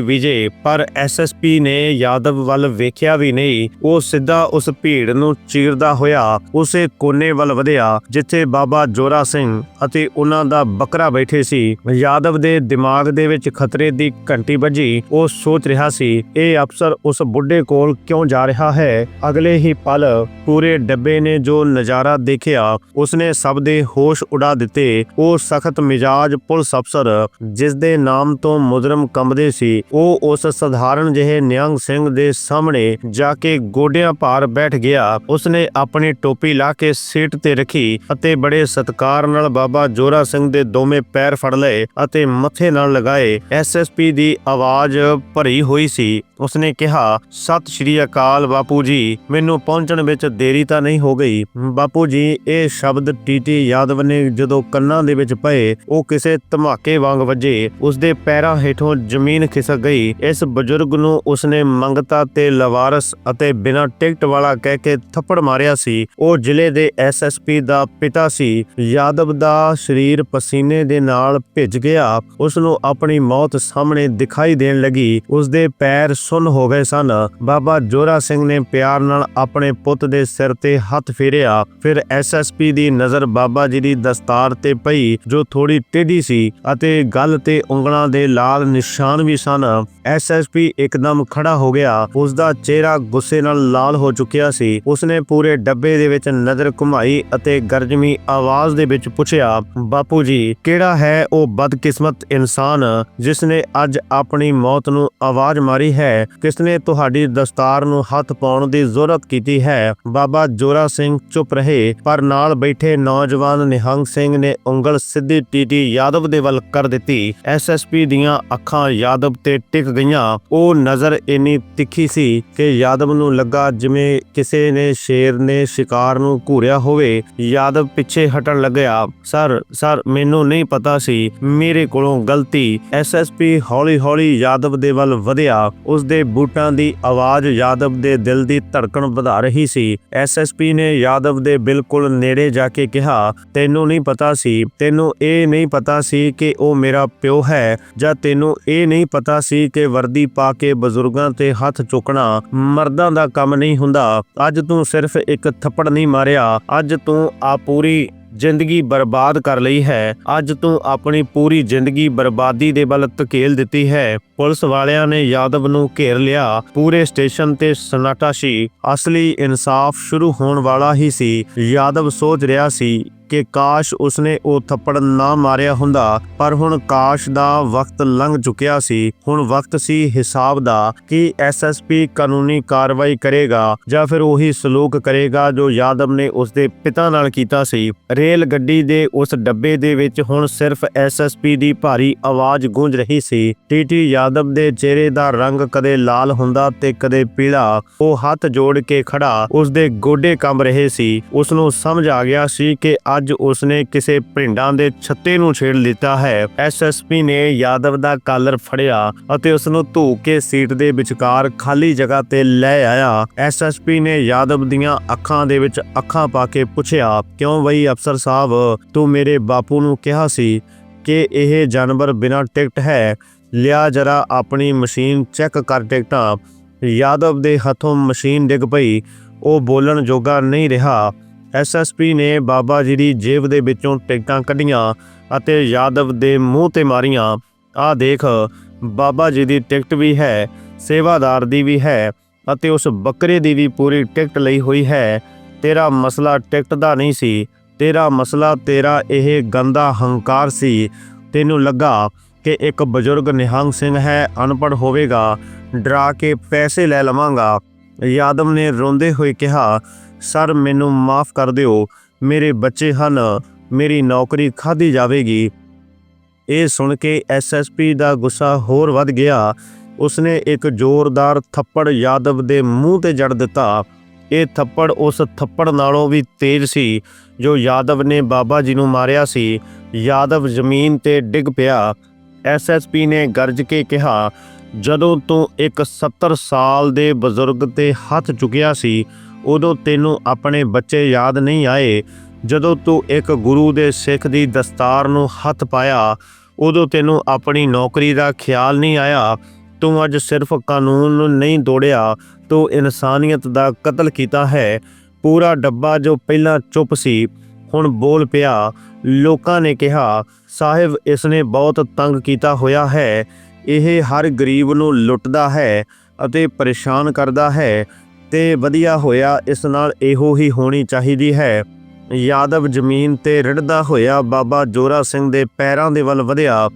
ਵਿਜੇ, ਪਰ ਐਸਐਸਪੀ ਨੇ ਯਾਦਵ ਵੱਲ ਵੇਖਿਆ ਵੀ ਨਹੀਂ। ਉਹ ਸਿੱਧਾ ਉਸ ਭੀੜ ਨੂੰ ਚੀਰਦਾ ਹੋਇਆ, ਉਸੇ ਕੋਨੇ ਵੱਲ ਵਧਿਆ, ਜਿੱਥੇ ਬਾਬਾ ਜੋਰਾ ਸਿੰਘ ਅਤੇ ਉਹਨਾਂ ਦਾ ਬੱਕਰਾ ਬੈਠੇ ਸੀ। ਯਾਦਵ ਦੇ ਦਿਮਾਗ ਦੇ ਵਿੱਚ ਖਤਰੇ ਦੀ ਘੰਟੀ ਵੱਜੀ। ਉਹ ਸੋਚ ਰਿਹਾ ਸੀ, ਇਹ ਅਫਸਰ ਉਸ ਬੁੱਢੇ ਕੋਲ ਕਿਉਂ ਜਾ ਰਿਹਾ ਹੈ? ਅਗਲੇ ਹੀ ਪਲ ਪੂਰੇ ਡੱਬੇ ਨੇ ਜੋ ਨਜ਼ਾਰਾ ਦੇਖਿਆ, ਉਸਨੇ ਸਭ ਦੇ ਹੋਸ਼ ਉਡਾ ਦਿੱਤੇ। ਉਹ ਸਖਤ ਮਿਜਾਜ ਪੁਲਿਸ ਅਫਸਰ, ਜਿਸ ਦੇ ਨਾਮ ਤੋਂ ਮੁਜਰਮ ਕੰਬਦੇ ਸੀ, ਉਹ ਉਸ ਸਧਾਰਨ ਜਿਹੇ ਨਿਹੰਗ ਸਿੰਘ ਦੇ ਸਾਹਮਣੇ ਜਾ ਕੇ ਗੋਡਿਆਂ ਭਾਰ ਬੈਠ ਗਿਆ। ਉਸਨੇ ਆਪਣੀ ਟੋਪੀ ਲਾ ਕੇ ਸੀਟ ਤੇ ਰੱਖੀ ਅਤੇ ਬੜੇ ਸਤਕਾਰ ਨਾਲ ਬਾਬਾ ਜੋਰਾ ਸਿੰਘ ਦੇ ਦੋਵੇਂ ਪੈਰ ਫੜ ਲਏ ਅਤੇ ਮੱਥੇ ਨਾਲ ਲਗਾਏ। ਐਸਐਸਪੀ ਦੀ ਆਵਾਜ਼ ਭਰੀ ਹੋਈ ਸੀ। ਉਸਨੇ ਕਿਹਾ, ਸਤਿ ਸ਼੍ਰੀ ਅਕਾਲ ਬਾਪੂ ਜੀ, ਮੈਨੂੰ ਪਹੁੰਚਣ ਵਿੱਚ ਦੇਰੀ ਤਾਂ ਨਹੀਂ ਹੋ ਗਈ। ਬਾਪੂ ਜੀ, ਇਹ ਸ਼ਬਦ ਟੀਟੀ ਯਾਦਵ ਨੇ ਜਦੋਂ ਕੰਨਾਂ ਦੇ ਵਿੱਚ ਪਏ, ਉਹ ਕਿਸੇ ਧਮਾਕੇ ਵਾਂਗ ਵੱਜੇ। ਉਸਦੇ ਪੈਰਾਂ ਹੇਠੋਂ ਜ਼ਮੀਨ ਖਿਸਕ ਗਈ। ਇਸ ਬਜ਼ੁਰਗ ਨੂੰ ਉਸਨੇ ਮੰਗਤਾ ਤੇ ਲਵਾਰਸ ਅਤੇ ਬਿਨਾਂ ਟਿਕਟ ਵਾਲਾ ਕਹਿ ਕੇ ਥੱਪੜ ਮਾਰਿਆ ਸੀ। ਉਹ ਜ਼ਿਲ੍ਹੇ ਦੇ ਐਸਐਸਪੀ ਦਾ ਪਿਤਾ ਸੀ। ਯਾਦਵ ਦਾ ਸਰੀਰ ਪਸੀਨੇ ਦੇ ਨਾਲ ਭਿੱਜ ਗਿਆ। ਉਸ ਨੂੰ ਆਪਣੀ ਮੌਤ ਸਾਹਮਣੇ ਦਿਖਾਈ ਦੇਣ ਲੱਗੀ। ਉਸਦੇ ਪੈਰ ਸੁੰਨ ਹੋ ਗਏ ਸਨ। ਬਾਬਾ ਜੋਰਾ ਸਿੰਘ ਨੇ ਪਿਆਰ ਨਾਲ ਆਪਣੇ ਪੁੱਤ ਦੇ ਸਿਰ ਤੇ ਹੱਥ ਫੇਰਿਆ। ਫਿਰ ਐਸਐਸਪੀ ਦੀ ਨਜ਼ਰ ਬਾਬਾ ਜੀ ਦੀ ਦਸਤਾਰ ਤੇ ਪਈ, ਜੋ ਥੋੜੀ ਟੇਢੀ ਸੀ ਅਤੇ ਗੱਲ ਤੇ ਉਂਗਲਾਂ ਦੇ ਲਾਲ ਨਿਸ਼ਾਨ ਵੀ ਸਨ। ਐਸਐਸਪੀ ਇੱਕਦਮ ਖੜਾ ਹੋ ਗਿਆ। ਉਸ ਦਾ ਚਿਹਰਾ ਗੁੱਸੇ ਨਾਲ ਲਾਲ ਹੋ ਚੁੱਕਿਆ ਸੀ। ਉਸਨੇ ਪੂਰੇ ਡੱਬੇ ਦੇ ਵਿੱਚ ਨਜ਼ਰ ਘੁਮਾਈ ਅਤੇ ਗਰਜਮੀ ਆਵਾਜ਼ ਦੇ ਵਿੱਚ ਪੁੱਛਿਆ, ਬਾਪੂ ਜੀ, ਕਿਹੜਾ ਹੈ ਉਹ ਬਦਕਿਸਮਤ ਇਨਸਾਨ ਜਿਸ ਨੇ ਅੱਜ ਆਪਣੀ ਮੌਤ ਨੂੰ ਆਵਾਜ਼ ਮਾਰੀ ਹੈ? ਕਿਸ ਨੇ ਤੁਹਾਡੀ ਦਸਤਾਰ ਨੂੰ ਹੱਥ ਪਾਉਣ ਦੀ ਜ਼ਰੂਰਤ ਕੀਤੀ ਹੈ? ਬਾਬਾ ਜੋਰਾ ਸਿੰਘ ਚੁੱਪ ਰਹੇ, ਪਰ ਨਾਲ ਬੈਠੇ ਨੌਜਵਾਨ ਨਿਹੰਗ ਸਿੰਘ ਨੇ ਉਂਗਲ ਸਿੱਧੀ ਟੀਟੀ ਯਾਦਵ ਦੇ ਵੱਲ ਕਰ ਦਿੱਤੀ। ਐਸਐਸਪੀ ਦੀਆਂ ਅੱਖਾਂ ਯਾਦਵ ਤੇ ਟਿਕ ਗਈਆਂ। ਉਹ ਨਜ਼ਰ ਇੰਨੀ ਤਿੱਖੀ ਸੀ ਕਿ ਯਾਦਵ ਨੂੰ ਲੱਗਾ ਜਿਵੇਂ ਕਿਸੇ ਨੇ ਸ਼ੇਰ ਨੇ ਸ਼ਿਕਾਰ ਨੂੰ ਘੂਰਿਆ ਹੋਵੇ। ਯਾਦਵ ਪਿੱਛੇ ਹਟਣ ਲੱਗਿਆ। ਸਰ ਸਰ, ਮੈਨੂੰ ਨਹੀਂ ਪਤਾ ਸੀ। ਮੇਰੇ ਕੋਲੋਂ ਗਲਤੀ। ਐਸਐਸਪੀ ਹੌਲੀ-ਹੌਲੀ ਯਾਦਵ ਦੇ ਵੱਲ ਵਧਿਆ। ਉਸ ਦੇ ਬੂਟਾਂ ਦੀ ਆਵਾਜ਼ ਯਾਦਵ ਦੇ ਦਿਲ ਦੀ ਧੜਕਣ ਵਧਾ ਰਹੀ ਸੀ। ਐਸਐਸਪੀ ਨੇ ਯਾਦਵ ਦੇ ਬਿਲਕੁਲ ਨੇੜੇ ਜਾ ਕੇ ਕਿਹਾ, ਤੈਨੂੰ ਨਹੀਂ ਪਤਾ ਸੀ। ਤੈਨੂੰ ਇਹ ਨਹੀਂ ਪਤਾ ਸੀ ਕਿ ਉਹ ਮੇਰਾ ਪਿਓ ਹੈ ਜਾਂ ਤੈਨੂੰ ਇਹ ਨਹੀਂ ਪਤਾ ਸੀ ਕਿ ਵਰਦੀ ਪਾ ਕੇ ਬਜ਼ੁਰਗਾਂ ਤੇ ਹੱਥ ਚੁੱਕਣਾ ਮਰਦਾਂ ਦਾ ਕੰਮ ਨਹੀਂ ਹੁੰਦਾ। ਅੱਜ ਤੂੰ ਸਿਰਫ ਇੱਕ ਥੱਪੜ ਨਹੀਂ ਮਾਰਿਆ। ਅੱਜ ਤੂੰ ਆ ਪੂਰੀ ਜ਼ਿੰਦਗੀ ਬਰਬਾਦ ਕਰ ਲਈ ਹੈ। ਅੱਜ ਤੂੰ ਆਪਣੀ ਪੂਰੀ ਜ਼ਿੰਦਗੀ ਬਰਬਾਦੀ ਦੇ ਵੱਲ ਧਕੇਲ ਦਿੱਤੀ ਹੈ। ਪੁਲਿਸ ਵਾਲਿਆਂ ਨੇ ਯਾਦਵ ਨੂੰ ਘੇਰ ਲਿਆ। ਪੂਰੇ ਸਟੇਸ਼ਨ ਤੇ ਸਨਾਟਾ ਸੀ ਅਸਲੀ ਇਨਸਾਫ ਸ਼ੁਰੂ ਹੋਣ ਵਾਲਾ ਹੀ ਸੀ। ਯਾਦਵ ਸੋਚ ਰਿਹਾ ਸੀ ਕਿ ਕਾਸ਼ ਉਸਨੇ ਉਹ ਥੱਪੜ ਨਾ ਮਾਰਿਆ ਹੁੰਦਾ, ਪਰ ਹੁਣ ਕਾਸ਼ ਦਾ ਵਕਤ ਲੰਘ ਚੁੱਕਿਆ ਸੀ। ਹੁਣ ਵਕਤ ਸੀ ਹਿਸਾਬ ਦਾ ਕਿ ਐਸਐਸਪੀ ਕਾਨੂੰਨੀ ਕਾਰਵਾਈ ਕਰੇਗਾ ਜਾਂ ਫਿਰ ਉਹੀ ਸਲੂਕ ਕਰੇਗਾ ਜੋ ਯਾਦਵ ਨੇ ਉਸਦੇ ਪਿਤਾ ਨਾਲ ਕੀਤਾ ਸੀ। ਰੇਲ ਗੱਡੀ ਦੇ ਉਸ ਡੱਬੇ ਦੇ ਵਿੱਚ ਹੁਣ ਸਿਰਫ ਐਸਐਸਪੀ ਦੀ ਭਾਰੀ ਆਵਾਜ਼ ਗੂੰਜ ਰਹੀ ਸੀ। ਟੀਟੀ ਯਾਦਵ ਦੇ ਚਿਹਰੇ ਦਾ ਰੰਗ ਕਦੇ ਲਾਲ ਹੁੰਦਾ ਤੇ ਕਦੇ ਪੀਲਾ। ਉਹ ਹੱਥ ਜੋੜ ਕੇ ਖੜਾ ਉਸਦੇ ਗੋਡੇ ਕੰਬ ਰਹੇ ਸੀ। ਉਸ ਨੂੰ ਸਮਝ ਆ ਗਿਆ ਸੀ ਕਿ ਅੱਜ ਅੱਜ ਉਸਨੇ ਕਿਸੇ ਭਿੰਡਾਂ ਦੇ ਛੱਤੇ ਨੂੰ ਛੇੜ ਲਿੱਤਾ ਹੈ। ਐਸਐਸਪੀ ਨੇ ਯਾਦਵ ਦਾ ਕਾਲਰ ਫੜਿਆ ਅਤੇ ਉਸ ਨੂੰ ਧੂ ਕੇ ਸੀਟ ਦੇ ਵਿਚਕਾਰ ਖਾਲੀ ਜਗ੍ਹਾ ਤੇ ਲੈ ਆਇਆ। ਐਸਐਸਪੀ ਨੇ ਯਾਦਵ ਦੀਆਂ ਅੱਖਾਂ ਦੇ ਵਿੱਚ ਅੱਖਾਂ ਪਾ ਕੇ ਪੁੱਛਿਆ, ਕਿਉਂ ਬਈ ਅਫਸਰ ਸਾਹਿਬ, ਤੂੰ ਮੇਰੇ ਬਾਪੂ ਨੂੰ ਕਿਹਾ ਸੀ ਕਿ ਇਹ ਜਾਨਵਰ ਬਿਨਾਂ ਟਿਕਟ ਹੈ? ਲਿਆ ਜਰਾ ਆਪਣੀ ਮਸ਼ੀਨ ਚੈੱਕ ਕਰ ਟਿਕਟਾਂ। ਯਾਦਵ ਦੇ ਹੱਥੋਂ ਮਸ਼ੀਨ ਡਿੱਗ ਪਈ। ਉਹ ਬੋਲਣ ਜੋਗਾ ਨਹੀਂ ਰਿਹਾ। ਐਸਐਸਪੀ ਨੇ ਬਾਬਾ ਜੀ ਦੀ ਜੇਬ ਦੇ ਵਿੱਚੋਂ ਟਿਕਟਾਂ ਕੱਢੀਆਂ ਅਤੇ ਯਾਦਵ ਦੇ ਮੂੰਹ ਤੇ ਮਾਰੀਆਂ। ਆਹ ਦੇਖ, ਬਾਬਾ ਜੀ ਦੀ ਟਿਕਟ ਵੀ ਹੈ, ਸੇਵਾਦਾਰ ਦੀ ਵੀ ਹੈ ਅਤੇ ਉਸ ਬੱਕਰੇ ਦੀ ਵੀ ਪੂਰੀ ਟਿਕਟ ਲਈ ਹੋਈ ਹੈ। ਤੇਰਾ ਮਸਲਾ ਟਿਕਟ ਦਾ ਨਹੀਂ ਸੀ, ਤੇਰਾ ਮਸਲਾ ਤੇਰਾ ਇਹ ਗੰਦਾ ਹੰਕਾਰ ਸੀ। ਤੈਨੂੰ ਲੱਗਾ ਕਿ ਇੱਕ ਬਜ਼ੁਰਗ ਨਿਹੰਗ ਸਿੰਘ ਹੈ, ਅਨਪੜ੍ਹ ਹੋਵੇਗਾ, ਡਰਾ ਕੇ ਪੈਸੇ ਲੈ ਲਵਾਂਗਾ। ਯਾਦਵ ਨੇ ਰੋਂਦੇ ਹੋਏ ਕਿਹਾ ਸਰ, ਮੈਨੂੰ ਮਾਫ ਕਰ ਦਿਓ। ਮੇਰੇ ਬੱਚੇ ਹਨ। ਮੇਰੀ ਨੌਕਰੀ ਖਾਧੀ ਜਾਵੇਗੀ। ਇਹ ਸੁਣ ਕੇ ਐਸਐਸਪੀ ਦਾ ਗੁੱਸਾ ਹੋਰ ਵੱਧ ਗਿਆ। ਉਸਨੇ ਇੱਕ ਜ਼ੋਰਦਾਰ ਥੱਪੜ ਯਾਦਵ ਦੇ ਮੂੰਹ ਤੇ ਜੜ ਦਿੱਤਾ। ਇਹ ਥੱਪੜ ਉਸ ਥੱਪੜ ਨਾਲੋਂ ਵੀ ਤੇਜ਼ ਸੀ, ਜੋ ਯਾਦਵ ਨੇ ਬਾਬਾ ਜੀ ਨੂੰ ਮਾਰਿਆ ਸੀ। ਯਾਦਵ ਜ਼ਮੀਨ ਤੇ ਡਿੱਗ ਪਿਆ। ਐਸਐਸਪੀ ਨੇ ਗਰਜ ਕੇ ਕਿਹਾ, ਜਦੋਂ ਤੂੰ ਇੱਕ 70 ਸਾਲ ਦੇ ਬਜ਼ੁਰਗ ਤੇ ਹੱਥ ਚੁੱਕਿਆ ਸੀ ਉਦੋਂ ਤੈਨੂੰ ਆਪਣੇ ਬੱਚੇ ਯਾਦ ਨਹੀਂ ਆਏ। ਜਦੋਂ ਤੂੰ ਇੱਕ ਗੁਰੂ ਦੇ ਸਿੱਖ ਦੀ ਦਸਤਾਰ ਨੂੰ ਹੱਥ ਪਾਇਆ, ਉਦੋਂ ਤੈਨੂੰ ਆਪਣੀ ਨੌਕਰੀ ਦਾ ਖਿਆਲ ਨਹੀਂ ਆਇਆ। ਤੂੰ ਅੱਜ ਸਿਰਫ ਕਾਨੂੰਨ ਨੂੰ ਨਹੀਂ ਤੋੜਿਆ, ਤੂੰ ਇਨਸਾਨੀਅਤ ਦਾ ਕਤਲ ਕੀਤਾ ਹੈ। ਪੂਰਾ ਡੱਬਾ ਜੋ ਪਹਿਲਾਂ ਚੁੱਪ ਸੀ, ਹੁਣ ਬੋਲ ਪਿਆ। ਲੋਕਾਂ ਨੇ ਕਿਹਾ, ਸਾਹਿਬ ਇਸਨੇ ਬਹੁਤ ਤੰਗ ਕੀਤਾ ਹੋਇਆ ਹੈ। ਇਹ ਹਰ ਗਰੀਬ ਨੂੰ ਲੁੱਟਦਾ ਹੈ ਅਤੇ ਪਰੇਸ਼ਾਨ ਕਰਦਾ ਹੈ। ਤੇ ਵਧੀਆ ਹੋਇਆ, ਇਸ ਨਾਲ ਇਹੋ ਹੀ ਹੋਣੀ ਚਾਹੀਦੀ ਹੈ। ਯਾਦਵ ਜ਼ਮੀਨ ਤੇ ਰਿੜਦਾ ਹੋਇਆ ਬਾਬਾ ਜੋਰਾ ਸਿੰਘ ਦੇ ਪੈਰਾਂ ਦੇ ਵੱਲ ਵਧਿਆ।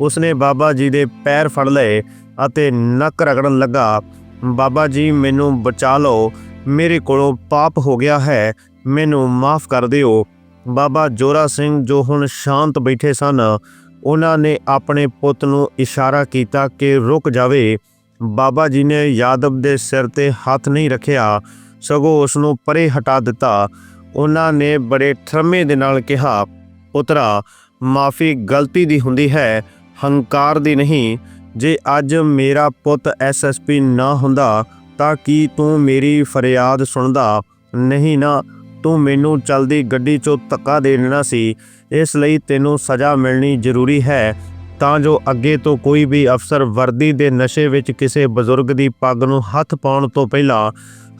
ਉਸਨੇ ਬਾਬਾ ਜੀ ਦੇ ਪੈਰ ਫੜ ਲਏ ਅਤੇ ਨੱਕ ਰਗੜਨ ਲੱਗਾ। ਬਾਬਾ ਜੀ, ਮੈਨੂੰ ਬਚਾ ਲਓ। ਮੇਰੇ ਕੋਲੋਂ ਪਾਪ ਹੋ ਗਿਆ ਹੈ। ਮੈਨੂੰ ਮਾਫ ਕਰ ਦਿਓ। ਬਾਬਾ ਜੋਰਾ ਸਿੰਘ ਜੋ ਹੁਣ ਸ਼ਾਂਤ ਬੈਠੇ ਸਨ, ਉਹਨਾਂ ਨੇ ਆਪਣੇ ਪੁੱਤ ਨੂੰ ਇਸ਼ਾਰਾ ਕੀਤਾ ਕਿ ਰੁਕ ਜਾਵੇ। ਬਾਬਾ ਜੀ ਨੇ ਯਾਦਵ ਦੇ ਸਿਰ ਤੇ ਹੱਥ ਨਹੀਂ ਰੱਖਿਆ, ਸਗੋਂ ਉਸ ਨੂੰ ਪਰੇ ਹਟਾ ਦਿੱਤਾ। ਉਹਨਾਂ ਨੇ ਬੜੇ ਠਰਮੇ ਦੇ ਨਾਲ ਕਿਹਾ, ਪੁੱਤਰਾ, ਮਾਫੀ ਗਲਤੀ ਦੀ ਹੁੰਦੀ ਹੈ, ਹੰਕਾਰ ਦੀ ਨਹੀਂ। ਜੇ ਅੱਜ ਮੇਰਾ ਪੁੱਤ ਐਸਐਸਪੀ ਨਾ ਹੁੰਦਾ, ਤਾਂ ਕੀ ਤੂੰ ਮੇਰੀ ਫਰਿਆਦ ਸੁਣਦਾ? ਨਹੀਂ ਨਾ, ਤੂੰ ਮੈਨੂੰ ਚਲਦੀ ਗੱਡੀ 'ਚੋਂ ਧੱਕਾ ਦੇ ਦੇਣਾ ਸੀ। ਇਸ ਲਈ ਤੈਨੂੰ ਸਜ਼ਾ ਮਿਲਣੀ ਜ਼ਰੂਰੀ ਹੈ। ਤਾਂ ਜੋ ਅੱਗੇ ਤੋਂ ਕੋਈ ਵੀ ਅਫਸਰ ਵਰਦੀ ਦੇ ਨਸ਼ੇ ਵਿੱਚ ਕਿਸੇ ਬਜ਼ੁਰਗ ਦੀ ਪੱਗ ਨੂੰ ਹੱਥ ਪਾਉਣ ਤੋਂ ਪਹਿਲਾਂ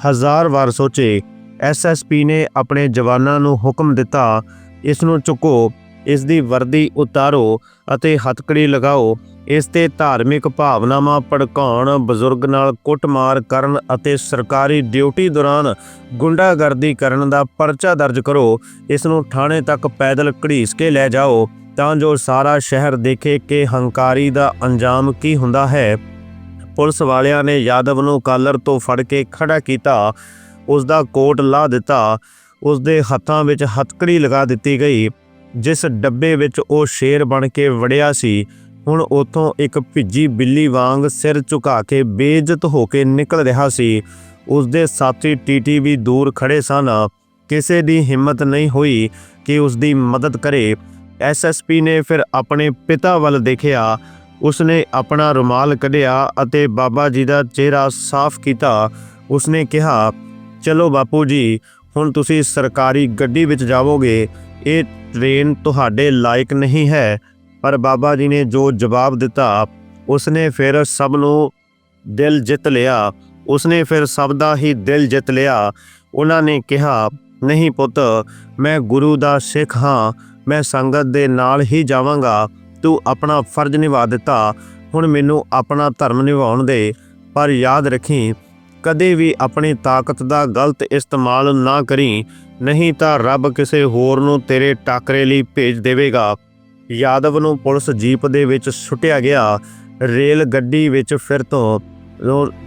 ਹਜ਼ਾਰ ਵਾਰ ਸੋਚੇ। ਐਸਐਸਪੀ ਨੇ ਆਪਣੇ ਜਵਾਨਾਂ ਨੂੰ ਹੁਕਮ ਦਿੱਤਾ, ਇਸ ਨੂੰ ਚੁੱਕੋ, ਇਸ ਦੀ ਵਰਦੀ ਉਤਾਰੋ ਅਤੇ ਹੱਥਕੜੀ ਲਗਾਓ। ਇਸ ਤੇ ਧਾਰਮਿਕ ਭਾਵਨਾਵਾਂ ਭੜਕਾਉਣ, ਬਜ਼ੁਰਗ ਨਾਲ ਕੁੱਟਮਾਰ ਕਰਨ ਅਤੇ ਸਰਕਾਰੀ ਡਿਊਟੀ ਦੌਰਾਨ ਗੁੰਡਾਗਰਦੀ ਕਰਨ ਦਾ ਪਰਚਾ ਦਰਜ ਕਰੋ। ਇਸ ਨੂੰ ਥਾਣੇ ਤੱਕ ਪੈਦਲ ਘੜੀਸ ਕੇ ਲੈ ਜਾਓ। ਤਾਂ ਜੋ ਸਾਰਾ ਸ਼ਹਿਰ ਦੇਖੇ ਕਿ ਹੰਕਾਰੀ ਦਾ ਅੰਜਾਮ ਕੀ ਹੁੰਦਾ ਹੈ। ਪੁਲਿਸ ਵਾਲਿਆਂ ਨੇ ਯਾਦਵ ਨੂੰ ਕਾਲਰ ਤੋਂ ਫੜ ਕੇ ਖੜਾ ਕੀਤਾ। ਉਸ ਦਾ ਕੋਟ ਲਾ ਦਿੱਤਾ। ਉਸ ਦੇ ਹੱਥਾਂ ਵਿੱਚ ਹੱਥਕੜੀ ਲਗਾ ਦਿੱਤੀ ਗਈ, ਜਿਸ ਡੱਬੇ ਵਿੱਚ ਉਹ ਸ਼ੇਰ ਬਣ ਕੇ ਵੜਿਆ ਸੀ। ਹੁਣ ਉਥੋਂ ਇੱਕ ਭਿੱਜੀ ਬਿੱਲੀ ਵਾਂਗ ਸਿਰ ਝੁਕਾ ਕੇ ਬੇਇੱਜ਼ਤ ਹੋ ਕੇ ਨਿਕਲ ਰਿਹਾ ਸੀ। ਉਸ ਦੇ ਸਾਥੀ ਟੀਟੀ ਵੀ ਦੂਰ ਖੜੇ ਸਨ। ਕਿਸੇ ਦੀ ਹਿੰਮਤ ਨਹੀਂ ਹੋਈ ਕਿ ਉਸ ਦੀ ਮਦਦ ਕਰੇ। ਐਸਐਸਪੀ ਨੇ ਫਿਰ ਆਪਣੇ ਪਿਤਾ ਵੱਲ ਦੇਖਿਆ। ਉਸਨੇ ਆਪਣਾ ਰੁਮਾਲ ਕੱਢਿਆ ਅਤੇ ਬਾਬਾ ਜੀ ਦਾ ਚਿਹਰਾ ਸਾਫ਼ ਕੀਤਾ। ਉਸਨੇ ਕਿਹਾ, ਚਲੋ ਬਾਪੂ ਜੀ, ਹੁਣ ਤੁਸੀਂ ਸਰਕਾਰੀ ਗੱਡੀ ਵਿੱਚ ਜਾਵੋਗੇ। ਇਹ ਟ੍ਰੇਨ ਤੁਹਾਡੇ ਲਾਇਕ ਨਹੀਂ ਹੈ। ਪਰ ਬਾਬਾ ਜੀ ਨੇ ਜੋ ਜਵਾਬ ਦਿੱਤਾ, ਉਸਨੇ ਫਿਰ ਸਭ ਨੂੰ ਦਿਲ ਜਿੱਤ ਲਿਆ। ਉਸਨੇ ਫਿਰ ਸਭ ਦਾ ਹੀ ਦਿਲ ਜਿੱਤ ਲਿਆ। ਉਹਨਾਂ ਨੇ ਕਿਹਾ, ਨਹੀਂ ਪੁੱਤ, ਮੈਂ ਗੁਰੂ ਦਾ ਸਿੱਖ ਹਾਂ। ਮੈਂ ਸੰਗਤ ਦੇ ਨਾਲ ਹੀ ਜਾਵਾਂਗਾ, ਤੂੰ ਆਪਣਾ ਫਰਜ਼ ਨਿਭਾ ਦਿੱਤਾ। ਹੁਣ ਮੈਨੂੰ ਆਪਣਾ ਧਰਮ ਨਿਭਾਉਣ ਦੇ, ਪਰ ਯਾਦ ਰੱਖੀ, ਕਦੇ ਵੀ ਆਪਣੀ ਤਾਕਤ ਦਾ ਗਲਤ ਇਸਤੇਮਾਲ ਨਾ ਕਰੀ, ਨਹੀਂ ਤਾਂ ਰੱਬ ਕਿਸੇ ਹੋਰ ਨੂੰ ਤੇਰੇ ਟਾਕਰੇ ਲਈ ਭੇਜ ਦੇਵੇਗਾ। ਯਾਦਵ ਨੂੰ ਪੁਲਿਸ ਜੀਪ ਦੇ ਵਿੱਚ ਸੁੱਟਿਆ ਗਿਆ। ਰੇਲ ਗੱਡੀ ਵਿੱਚ ਫਿਰ ਤੋਂ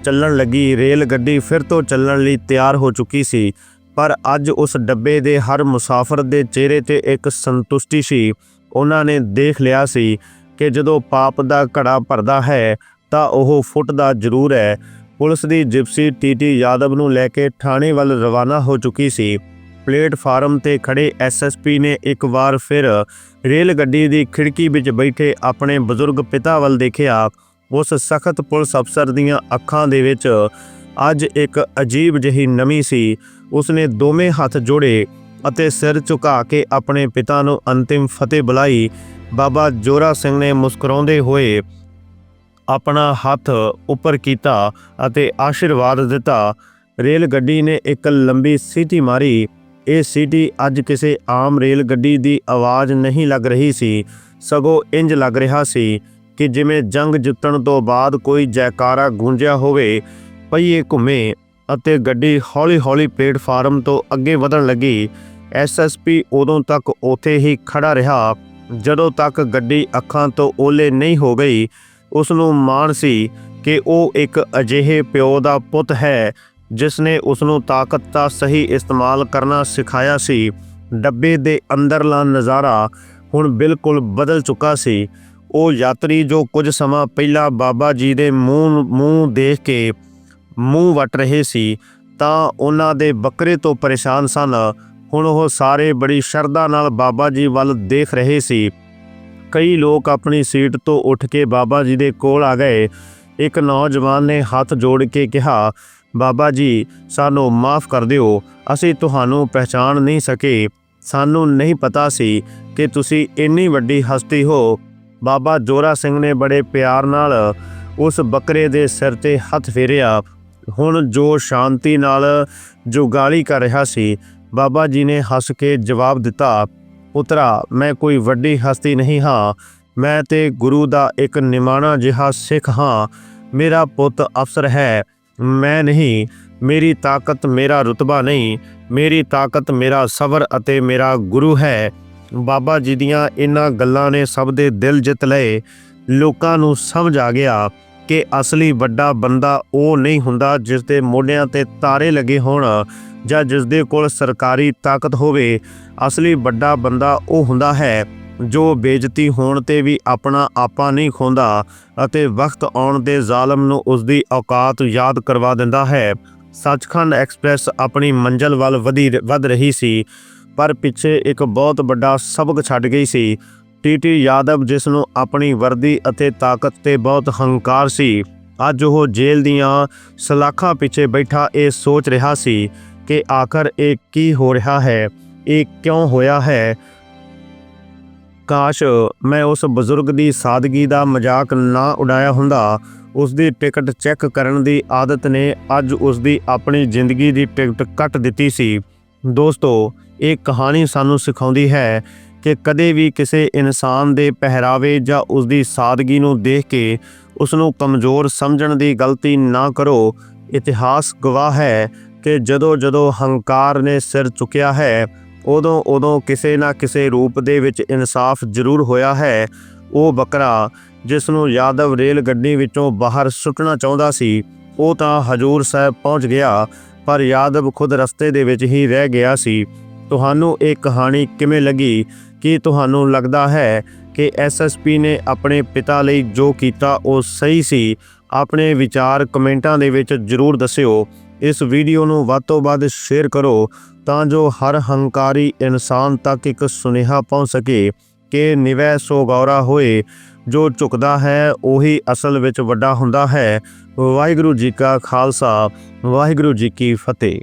ਚੱਲਣ ਲੱਗੀ। ਰੇਲ ਗੱਡੀ ਫਿਰ ਤੋਂ ਚੱਲਣ ਲਈ ਤਿਆਰ ਹੋ ਚੁੱਕੀ ਸੀ। ਪਰ ਅੱਜ ਉਸ ਡੱਬੇ ਦੇ ਹਰ ਮੁਸਾਫਰ ਦੇ ਚਿਹਰੇ ਤੇ ਇੱਕ ਸੰਤੁਸ਼ਟੀ ਸੀ। ਉਹਨਾਂ ਨੇ ਦੇਖ ਲਿਆ ਸੀ ਕਿ ਜਦੋਂ ਪਾਪ ਦਾ ਘੜਾ ਭਰਦਾ ਹੈ, ਤਾਂ ਉਹ ਫੁੱਟਦਾ ਜ਼ਰੂਰ ਹੈ। ਪੁਲਿਸ ਦੀ ਜਿਪਸੀ ਟੀਟੀ ਯਾਦਵ ਨੂੰ ਲੈ ਕੇ ਥਾਣੇ ਵੱਲ ਰਵਾਨਾ ਹੋ ਚੁੱਕੀ ਸੀ। ਪਲੇਟਫਾਰਮ ਤੇ ਖੜੇ ਐਸਐਸਪੀ ਨੇ ਇੱਕ ਵਾਰ ਫਿਰ ਰੇਲ ਗੱਡੀ ਦੀ ਖਿੜਕੀ ਵਿੱਚ ਬੈਠੇ ਆਪਣੇ ਬਜ਼ੁਰਗ ਪਿਤਾ ਵੱਲ ਦੇਖਿਆ। ਉਸ ਸਖਤ ਪੁਲਿਸ ਅਫਸਰ ਦੀਆਂ ਅੱਖਾਂ ਦੇ ਵਿੱਚ ਅੱਜ ਇੱਕ ਅਜੀਬ ਜਿਹੀ ਨਮੀ ਸੀ। ਉਸਨੇ ਦੋਵੇਂ ਹੱਥ ਜੋੜੇ ਅਤੇ ਸਿਰ ਝੁਕਾ ਕੇ ਆਪਣੇ ਪਿਤਾ ਨੂੰ ਅੰਤਿਮ ਫਤਿਹ ਬੁਲਾਈ। ਬਾਬਾ ਜੋਰਾ ਸਿੰਘ ਨੇ ਮੁਸਕਰਾਉਂਦੇ ਹੋਏ ਆਪਣਾ ਹੱਥ ਉੱਪਰ ਕੀਤਾ ਅਤੇ ਆਸ਼ੀਰਵਾਦ ਦਿੱਤਾ। ਰੇਲ ਗੱਡੀ ਨੇ ਇੱਕ ਲੰਬੀ ਸੀਟੀ ਮਾਰੀ। ਇਹ ਸੀਟੀ ਅੱਜ ਕਿਸੇ ਆਮ ਰੇਲ ਗੱਡੀ ਦੀ ਆਵਾਜ਼ ਨਹੀਂ ਲੱਗ ਰਹੀ ਸੀ। ਸਗੋਂ ਇੰਜ ਲੱਗ ਰਿਹਾ ਸੀ ਕਿ ਜਿਵੇਂ ਜੰਗ ਜਿੱਤਣ ਤੋਂ ਬਾਅਦ ਕੋਈ ਜੈਕਾਰਾ ਗੂੰਜਿਆ ਹੋਵੇ, ਪਹੀਏ ਘੁੰਮੇ। ਅਤੇ ਗੱਡੀ ਹੌਲੀ-ਹੌਲੀ ਪਲੇਟਫਾਰਮ ਤੋਂ ਅੱਗੇ ਵਧਣ ਲੱਗੀ। ਐਸਐਸਪੀ ਉਦੋਂ ਤੱਕ ਉੱਥੇ ਹੀ ਖੜਾ ਰਿਹਾ। ਜਦੋਂ ਤੱਕ ਗੱਡੀ ਅੱਖਾਂ ਤੋਂ ਓਲੇ ਨਹੀਂ ਹੋ ਗਈ ਉਸ ਨੂੰ ਮਾਣ ਸੀ ਕਿ ਉਹ ਇੱਕ ਅਜਿਹੇ ਪਿਓ ਦਾ ਪੁੱਤ ਹੈ ਜਿਸ ਨੇ ਉਸ ਨੂੰ ਤਾਕਤ ਦਾ ਸਹੀ ਇਸਤੇਮਾਲ ਕਰਨਾ ਸਿਖਾਇਆ ਸੀ। ਡੱਬੇ ਦੇ ਅੰਦਰਲਾ ਨਜ਼ਾਰਾ ਹੁਣ ਬਿਲਕੁਲ ਬਦਲ ਚੁੱਕਾ ਸੀ। ਉਹ ਯਾਤਰੀ ਜੋ ਕੁਝ ਸਮਾਂ ਪਹਿਲਾਂ ਬਾਬਾ ਜੀ ਦੇ ਮੂੰਹ ਮੂੰਹ ਦੇਖ ਕੇ ਮੂੰਹ ਵਟ ਰਹੇ ਸੀ, ਤਾਂ ਉਹਨਾਂ ਦੇ ਬੱਕਰੇ ਤੋਂ ਪਰੇਸ਼ਾਨ ਸਨ। ਹੁਣ ਉਹ ਸਾਰੇ ਬੜੀ ਸ਼ਰਧਾ ਨਾਲ ਬਾਬਾ ਜੀ ਵੱਲ ਦੇਖ ਰਹੇ ਸੀ। ਕਈ ਲੋਕ ਆਪਣੀ ਸੀਟ ਤੋਂ ਉੱਠ ਕੇ ਬਾਬਾ ਜੀ ਦੇ ਕੋਲ ਆ ਗਏ। ਇੱਕ ਨੌਜਵਾਨ ਨੇ ਹੱਥ ਜੋੜ ਕੇ ਕਿਹਾ, ਬਾਬਾ ਜੀ, ਸਾਨੂੰ ਮਾਫ ਕਰ ਦਿਓ, ਅਸੀਂ ਤੁਹਾਨੂੰ ਪਹਿਚਾਣ ਨਹੀਂ ਸਕੇ। ਸਾਨੂੰ ਨਹੀਂ ਪਤਾ ਸੀ ਕਿ ਤੁਸੀਂ ਇੰਨੀ ਵੱਡੀ ਹਸਤੀ ਹੋ। ਬਾਬਾ ਜੋਰਾ ਸਿੰਘ ਨੇ ਬੜੇ ਪਿਆਰ ਨਾਲ ਉਸ ਬੱਕਰੇ ਦੇ ਸਿਰ ਤੇ ਹੱਥ ਫੇਰਿਆ। ਹੁਣ ਜੋ ਸ਼ਾਂਤੀ ਨਾਲ ਜੋ ਗਾਲੀ ਕਰ ਰਿਹਾ ਸੀ, ਬਾਬਾ ਜੀ ਨੇ ਹੱਸ ਕੇ ਜਵਾਬ ਦਿੱਤਾ, ਪੁੱਤਰਾ, ਮੈਂ ਕੋਈ ਵੱਡੀ ਹਸਤੀ ਨਹੀਂ ਹਾਂ, ਮੈਂ ਤੇ ਗੁਰੂ ਦਾ ਇੱਕ ਨਿਮਾਣਾ ਜਿਹਾ ਸਿੱਖ ਹਾਂ। ਮੇਰਾ ਪੁੱਤ ਅਫਸਰ ਹੈ, ਮੈਂ ਨਹੀਂ, ਮੇਰੀ ਤਾਕਤ ਮੇਰਾ ਰੁਤਬਾ ਨਹੀਂ, ਮੇਰੀ ਤਾਕਤ ਮੇਰਾ ਸਬਰ ਅਤੇ ਮੇਰਾ ਗੁਰੂ ਹੈ। ਬਾਬਾ ਜੀ ਦੀਆਂ ਇਹਨਾਂ ਗੱਲਾਂ ਨੇ ਸਭ ਦੇ ਦਿਲ ਜਿੱਤ ਲਏ। ਲੋਕਾਂ ਨੂੰ ਸਮਝ ਆ ਗਿਆ ਕਿ ਅਸਲੀ ਵੱਡਾ ਬੰਦਾ ਉਹ ਨਹੀਂ ਹੁੰਦਾ ਜਿਸ ਦੇ ਮੋਢਿਆਂ ਤੇ ਤਾਰੇ ਲੱਗੇ ਹੋਣ ਜਾਂ ਜਿਸ ਦੇ ਕੋਲ ਸਰਕਾਰੀ ਤਾਕਤ ਹੋਵੇ। ਅਸਲੀ ਵੱਡਾ ਬੰਦਾ ਉਹ ਹੁੰਦਾ ਹੈ ਜੋ ਬੇਇੱਜ਼ਤੀ ਹੋਣ ਤੇ ਵੀ ਆਪਣਾ ਆਪਾ ਨਹੀਂ ਖੋਂਦਾ ਅਤੇ ਵਕਤ ਆਉਣ ਦੇ ਜ਼ਾਲਮ ਨੂੰ ਉਸ ਦੀ ਔਕਾਤ ਯਾਦ ਕਰਵਾ ਦਿੰਦਾ ਹੈ। ਸੱਚਖੰਡ ਐਕਸਪ੍ਰੈਸ ਆਪਣੀ ਮੰਜ਼ਲ ਵੱਲ ਵਧੀ ਵਧ ਰਹੀ ਸੀ, ਪਰ ਪਿੱਛੇ ਇੱਕ ਬਹੁਤ ਵੱਡਾ ਸਬਕ ਛੱਡ ਗਈ ਸੀ। ਟੀਟੀ ਯਾਦਵ, ਜਿਸ ਨੂੰ ਆਪਣੀ ਵਰਦੀ ਅਤੇ ਤਾਕਤ ਤੇ ਬਹੁਤ ਹੰਕਾਰ ਸੀ, ਅੱਜ ਉਹ ਜੇਲ੍ਹ ਦੀਆਂ ਸਲਾਖਾਂ ਪਿੱਛੇ ਬੈਠਾ ਇਹ ਸੋਚ ਰਿਹਾ ਸੀ ਕਿ ਆਖਰ ਇਹ ਕੀ ਹੋ ਰਿਹਾ ਹੈ, ਇਹ ਕਿਉਂ ਹੋਇਆ ਹੈ? ਕਾਸ਼ ਮੈਂ ਉਸ ਬਜ਼ੁਰਗ ਦੀ ਸਾਦਗੀ ਦਾ ਮਜ਼ਾਕ ਨਾ ਉਡਾਇਆ ਹੁੰਦਾ, ਉਸ ਦੀ ਟਿਕਟ ਚੈੱਕ ਕਰਨ ਦੀ ਆਦਤ ਨੇ ਅੱਜ ਉਸ ਦੀ ਆਪਣੀ ਜ਼ਿੰਦਗੀ ਦੀ ਟਿਕਟ ਕੱਟ ਦਿੱਤੀ ਸੀ। ਦੋਸਤੋ, ਇਹ ਕਹਾਣੀ ਸਾਨੂੰ ਸਿਖਾਉਂਦੀ ਹੈ ਕਿ ਕਦੇ ਵੀ ਕਿਸੇ ਇਨਸਾਨ ਦੇ ਪਹਿਰਾਵੇ ਜਾਂ ਉਸ ਦੀ ਸਾਦਗੀ ਨੂੰ ਦੇਖ ਕੇ ਉਸ ਨੂੰ ਕਮਜ਼ੋਰ ਸਮਝਣ ਦੀ ਗਲਤੀ ਨਾ ਕਰੋ। ਇਤਿਹਾਸ ਗਵਾਹ ਹੈ ਕਿ ਜਦੋਂ ਜਦੋਂ ਹੰਕਾਰ ਨੇ ਸਿਰ ਚੁੱਕਿਆ ਹੈ, ਉਦੋਂ ਉਦੋਂ ਕਿਸੇ ਨਾ ਕਿਸੇ ਰੂਪ ਦੇ ਵਿੱਚ ਇਨਸਾਫ ਜ਼ਰੂਰ ਹੋਇਆ ਹੈ। ਉਹ ਬੱਕਰਾ ਜਿਸ ਨੂੰ ਯਾਦਵ ਰੇਲ ਗੱਡੀ ਵਿੱਚੋਂ ਬਾਹਰ ਸੁੱਟਣਾ ਚਾਹੁੰਦਾ ਸੀ, ਉਹ ਤਾਂ ਹਜੂਰ ਸਾਹਿਬ ਪਹੁੰਚ ਗਿਆ, ਪਰ ਯਾਦਵ ਖੁਦ ਰਸਤੇ ਦੇ ਵਿੱਚ ਹੀ ਰਹਿ ਗਿਆ ਸੀ। ਤੁਹਾਨੂੰ ਇਹ ਕਹਾਣੀ ਕਿਵੇਂ ਲੱਗੀ? ਕੀ ਤੁਹਾਨੂੰ ਲੱਗਦਾ ਹੈ ਕਿ ਐਸਐਸਪੀ ਨੇ ਆਪਣੇ ਪਿਤਾ ਲਈ ਜੋ ਕੀਤਾ ਉਹ ਸਹੀ ਸੀ? ਆਪਣੇ ਵਿਚਾਰ ਕਮੈਂਟਾਂ ਦੇ ਵਿੱਚ ਜ਼ਰੂਰ ਦੱਸਿਓ। ਇਸ ਵੀਡੀਓ ਨੂੰ ਵੱਧ ਤੋਂ ਵੱਧ ਸ਼ੇਅਰ ਕਰੋ ਤਾਂ ਜੋ ਹਰ ਹੰਕਾਰੀ ਇਨਸਾਨ ਤੱਕ ਇੱਕ ਸੁਨੇਹਾ ਪਹੁੰਚ ਸਕੇ ਕਿ ਨਿਵੈ ਸੋ ਗੌਰਾ ਹੋਏ। ਜੋ ਝੁਕਦਾ ਹੈ, ਉਹੀ ਅਸਲ ਵਿੱਚ ਵੱਡਾ ਹੁੰਦਾ ਹੈ। ਵਾਹਿਗੁਰੂ ਜੀ ਕਾ ਖਾਲਸਾ, ਵਾਹਿਗੁਰੂ ਜੀ ਕੀ ਫਤਿਹ।